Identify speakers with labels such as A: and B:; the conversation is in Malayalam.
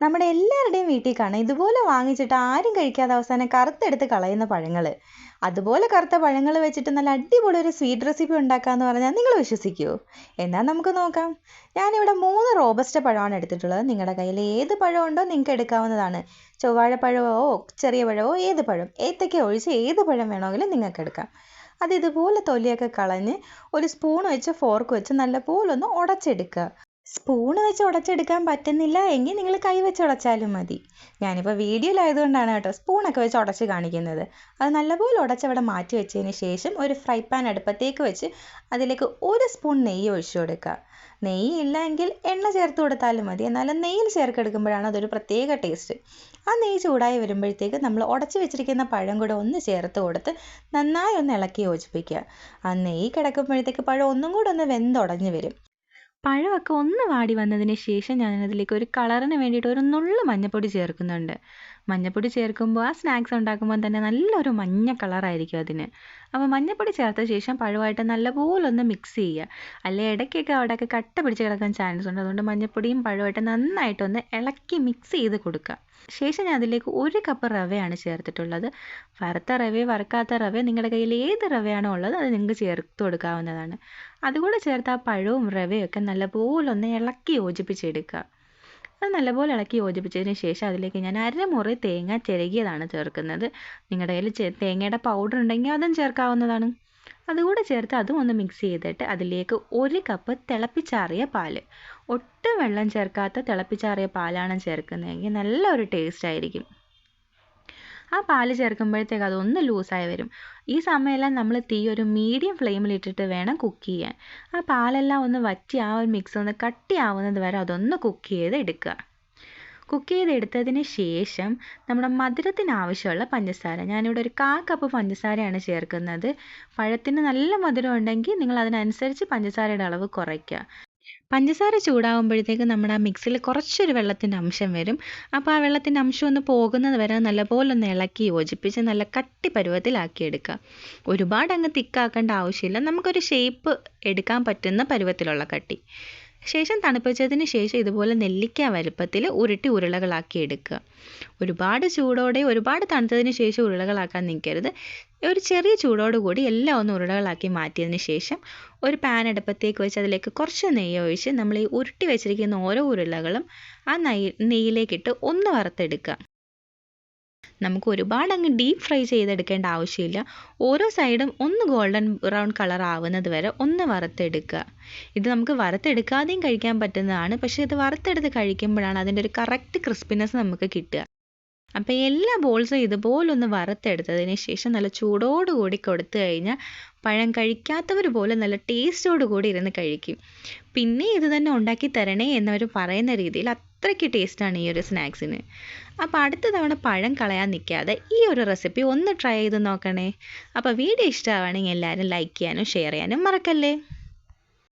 A: നമ്മുടെ എല്ലാവരുടെയും വീട്ടിൽ കാണാം. ഇതുപോലെ വാങ്ങിച്ചിട്ട് ആരും കഴിക്കാതെ അവസാനം കറുത്തെടുത്ത് കളയുന്ന പഴങ്ങൾ അതുപോലെ കറുത്ത പഴങ്ങൾ വെച്ചിട്ട് നല്ല അടിപൊളി ഒരു സ്വീറ്റ് റെസിപ്പി ഉണ്ടാക്കാമെന്ന് പറഞ്ഞാൽ നിങ്ങൾ വിശ്വസിക്കുമോ എന്നാൽ നമുക്ക് നോക്കാം. ഞാനിവിടെ മൂന്ന് റോബസ്റ്റ പഴമാണ് എടുത്തിട്ടുള്ളത്. നിങ്ങളുടെ കയ്യിൽ ഏത് പഴം ഉണ്ടോ നിങ്ങൾക്ക് എടുക്കാവുന്നതാണ്. ചൊവ്വാഴപ്പഴമോ ചെറിയ പഴമോ ഏത് പഴം? ഏത്തയ്ക്ക ഒഴിച്ച് ഏത് പഴം വേണമെങ്കിലും നിങ്ങൾക്ക് എടുക്കാം. അത് ഇതുപോലെ തൊലിയൊക്കെ കളഞ്ഞ് ഒരു സ്പൂൺ വെച്ച് ഫോർക്ക് വെച്ച് നല്ലപോലെ ഒന്ന് ഉടച്ചെടുക്കുക. സ്പൂണ് വെച്ച് ഉടച്ചെടുക്കാൻ പറ്റുന്നില്ല. എങ്കിൽ നിങ്ങൾ കൈ വെച്ച് ഉടച്ചാലും മതി. ഞാനിപ്പോൾ വീഡിയോയിലായതുകൊണ്ടാണ് കേട്ടോ സ്പൂണൊക്കെ വെച്ച് ഉടച്ച് കാണിക്കുന്നത്. അത് നല്ലപോലെ ഉടച്ച് അവിടെ മാറ്റി വെച്ചതിന് ശേഷം ഒരു ഫ്രൈ പാൻ അടുപ്പത്തേക്ക് വെച്ച് അതിലേക്ക് ഒരു സ്പൂൺ നെയ്യ് ഒഴിച്ചു കൊടുക്കുക. നെയ്യ് ഇല്ലെങ്കിൽ എണ്ണ ചേർത്ത് കൊടുത്താലും മതി. എന്നാലും നെയ്യിൽ ചേർക്കെടുക്കുമ്പോഴാണ് അതൊരു പ്രത്യേക ടേസ്റ്റ് ആ നെയ്യ് ചൂടായി വരുമ്പോഴത്തേക്ക് നമ്മൾ ഉടച്ച് വെച്ചിരിക്കുന്ന പഴം കൂടെ ഒന്ന് ചേർത്ത് കൊടുത്ത് നന്നായി ഒന്ന് ഇളക്കി യോജിപ്പിക്കുക. ആ നെയ്യ് കിടക്കുമ്പോഴത്തേക്ക് പഴം ഒന്നും കൂടെ ഒന്ന് വെന്തുടഞ്ഞ് വരും. പഴമൊക്കെ ഒന്ന് വാടി വന്നതിന് ശേഷം ഞാൻ അതിലേക്ക് ഒരു കളറിന് വേണ്ടിയിട്ട് ഒരു നുള്ളു മഞ്ഞപ്പൊടി ചേർക്കുന്നുണ്ട്. മഞ്ഞപ്പൊടി ചേർക്കുമ്പോൾ ആ സ്നാക്സ് ഉണ്ടാക്കുമ്പോൾ തന്നെ നല്ലൊരു മഞ്ഞ കളറായിരിക്കും അതിന്. അപ്പോൾ മഞ്ഞപ്പൊടി ചേർത്ത ശേഷം പഴമായിട്ട് നല്ലപോലെ ഒന്ന് മിക്സ് ചെയ്യുക. അല്ലെ ഇടയ്ക്കൊക്കെ അവിടെയൊക്കെ കട്ട പിടിച്ച് കിടക്കാൻ ചാൻസ് ഉണ്ട്. അതുകൊണ്ട് മഞ്ഞൾപ്പൊടിയും പഴമായിട്ട് നന്നായിട്ടൊന്ന് ഇളക്കി മിക്സ് ചെയ്ത് കൊടുക്കുക. ശേഷം ഞാൻ അതിലേക്ക് ഒരു കപ്പ് റവയാണ് ചേർത്തിട്ടുള്ളത്. വറുത്ത റവയോ വറുക്കാത്ത റവയോ നിങ്ങളുടെ കയ്യിൽ ഏത് റവയാണോ ഉള്ളത് അത് നിങ്ങൾക്ക് ചേർത്ത് കൊടുക്കാവുന്നതാണ്. അതുകൂടെ ചേർത്ത് ആ പഴവും റവയും ഒക്കെ നല്ലപോലെ ഒന്ന് ഇളക്കി യോജിപ്പിച്ചെടുക്കുക. അത് നല്ലപോലെ ഇളക്കി യോജിപ്പിച്ചതിന് ശേഷം അതിലേക്ക് ഞാൻ അരമുറി തേങ്ങ ചിരകിയതാണ് ചേർക്കുന്നത്. നിങ്ങളുടെ കയ്യിൽ തേങ്ങയുടെ പൗഡർ ഉണ്ടെങ്കിൽ അതും ചേർക്കാവുന്നതാണ്. അതുകൂടെ ചേർത്ത് അതും ഒന്ന് മിക്സ് ചെയ്തിട്ട് അതിലേക്ക് ഒരു കപ്പ് തിളപ്പിച്ചാറിയ പാൽ. ഒട്ടും വെള്ളം ചേർക്കാത്ത തിളപ്പിച്ചാറിയ പാലാണ് ചേർക്കുന്നതെങ്കിൽ നല്ലൊരു ടേസ്റ്റ് ആയിരിക്കും. ആ പാൽ ചേർക്കുമ്പോഴത്തേക്ക് അതൊന്ന് ലൂസായി വരും. ഈ സമയമെല്ലാം നമ്മൾ തീ ഒരു മീഡിയം ഫ്ലെയിമിൽ ഇട്ടിട്ട് വേണം കുക്ക് ചെയ്യാൻ. ആ പാലെല്ലാം ഒന്ന് വറ്റി ആ ഒരു മിക്സ് ഒന്ന് കട്ടിയാവുന്നത് വരെ അതൊന്ന് കുക്ക് ചെയ്ത് എടുക്കുക. കുക്ക് ചെയ്തെടുത്തതിന് ശേഷം നമ്മുടെ മധുരത്തിന് ആവശ്യമുള്ള പഞ്ചസാര. ഞാനിവിടെ ഒരു കാ കപ്പ് പഞ്ചസാരയാണ് ചേർക്കുന്നത്. പഴത്തിന് നല്ല മധുരം ഉണ്ടെങ്കിൽ നിങ്ങൾ അതിനനുസരിച്ച് പഞ്ചസാരയുടെ അളവ് കുറയ്ക്കുക. പഞ്ചസാര ചൂടാകുമ്പോഴത്തേക്ക് നമ്മുടെ ആ മിക്സിൽ കുറച്ചൊരു വെള്ളത്തിന്റെ അംശം വരും. അപ്പോൾ ആ വെള്ളത്തിന്റെ അംശം ഒന്ന് പോകുന്നത് വരെ നല്ലപോലെ ഒന്ന് ഇളക്കി യോജിപ്പിച്ച് നല്ല കട്ടി പരുവത്തിലാക്കി എടുക്കുക. ഒരുപാട് അങ്ങ് തിക്കാക്കേണ്ട ആവശ്യമില്ല. നമുക്കൊരു ഷേപ്പ് എടുക്കാൻ പറ്റുന്ന പരുവത്തിലുള്ള കട്ടി. ശേഷം തണുപ്പിച്ചതിന് ശേഷം ഇതുപോലെ നെല്ലിക്ക വലുപ്പത്തിൽ ഉരുട്ടി ഉരുളകളാക്കി എടുക്കുക. ഒരുപാട് ചൂടോടെ ഒരുപാട് തണുത്തതിന് ശേഷം ഉരുളകളാക്കാൻ നിൽക്കരുത്. ഒരു ചെറിയ ചൂടോടുകൂടി എല്ലാം ഒന്ന് ഉരുളകളാക്കി മാറ്റിയതിന് ശേഷം ഒരു പാൻ അടുപ്പത്തേക്ക് വെച്ച് അതിലേക്ക് കുറച്ച് നെയ്യ് ഒഴിച്ച് നമ്മൾ ഈ ഉരുട്ടി വെച്ചിരിക്കുന്ന ഓരോ ഉരുളകളും ആ നെയ്യ് നെയ്യിലേക്കിട്ട് ഒന്ന് വറുത്തെടുക്കുക. നമുക്ക് ഒരുപാട് അങ്ങ് ഡീപ്പ് ഫ്രൈ ചെയ്തെടുക്കേണ്ട ആവശ്യമില്ല. ഓരോ സൈഡും ഒന്ന് ഗോൾഡൻ ബ്രൗൺ കളർ ആവുന്നത് വരെ ഒന്ന് വറുത്തെടുക്കുക. ഇത് നമുക്ക് വറുത്തെടുക്കാതെയും കഴിക്കാൻ പറ്റുന്നതാണ്. പക്ഷേ ഇത് വറുത്തെടുത്ത് കഴിക്കുമ്പോഴാണ് അതിന്റെ ഒരു കറക്റ്റ് ക്രിസ്പിനെസ് നമുക്ക് കിട്ടുക. അപ്പോൾ എല്ലാ ബോൾസും ഇതുപോലൊന്ന് വറുത്തെടുത്തതിന് ശേഷം നല്ല ചൂടോടുകൂടി കൊടുത്തു കഴിഞ്ഞാൽ പഴം കഴിക്കാത്തവർ പോലും നല്ല ടേസ്റ്റോട് കൂടി ഇരുന്ന് കഴിക്കും. പിന്നെ ഇത് തന്നെ ഉണ്ടാക്കി തരണേ എന്നവർ പറയുന്ന രീതിയിൽ അത്രയ്ക്ക് ടേസ്റ്റാണ് ഈ ഒരു സ്നാക്സിന്. അപ്പോൾ അടുത്ത തവണ പഴം കളയാൻ നിൽക്കാതെ ഈ ഒരു റെസിപ്പി ഒന്ന് ട്രൈ ചെയ്ത് നോക്കണേ. അപ്പോൾ വീഡിയോ ഇഷ്ടമാവുകയാണെങ്കിൽ എല്ലാവരും ലൈക്ക് ചെയ്യാനും ഷെയർ ചെയ്യാനും മറക്കല്ലേ?